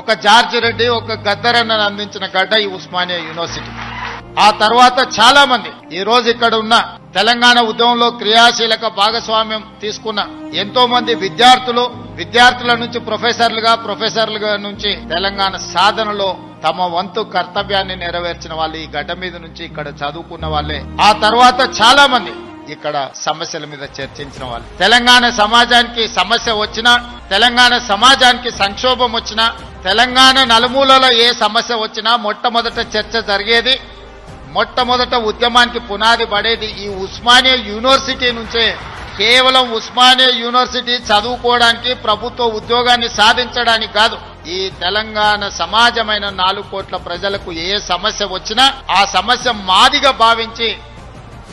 ఒక జార్జ్ రెడ్డి ఒక గద్దరన్నను అందించిన గడ్డ ఈ ఉస్మానియా యూనివర్సిటీ. ఆ తర్వాత చాలా మంది ఈ రోజు ఇక్కడ ఉన్న తెలంగాణ ఉద్యమంలో క్రియాశీలక భాగస్వామ్యం తీసుకున్న ఎంతో మంది విద్యార్థులు విద్యార్థుల నుంచి ప్రొఫెసర్లుగా ప్రొఫెసర్లుగా నుంచి తెలంగాణ సాధనలో తమ వంతు కర్తవ్యాన్ని నెరవేర్చిన వాళ్ళు ఈ గడ్డ మీద నుంచి ఇక్కడ చదువుకున్న వాళ్ళే. ఆ తర్వాత చాలా మంది ఇక్కడ సమస్యల మీద చర్చించిన వాళ్ళు. తెలంగాణ సమాజానికి సమస్య వచ్చినా తెలంగాణ సమాజానికి సంక్షోభం వచ్చినా తెలంగాణ నలుమూలలో ఏ సమస్య వచ్చినా మొట్టమొదట చర్చ జరిగేది మొట్టమొదట ఉద్యమానికి పునాది పడేది ఈ ఉస్మానియా యూనివర్సిటీ నుంచే. కేవలం ఉస్మానియా యూనివర్సిటీ చదువుకోవడానికి ప్రభుత్వ ఉద్యోగాన్ని సాధించడానికి కాదు ఈ తెలంగాణ సమాజమైన నాలుగు కోట్ల ప్రజలకు ఏ సమస్య వచ్చినా ఆ సమస్య మాదిగా భావించి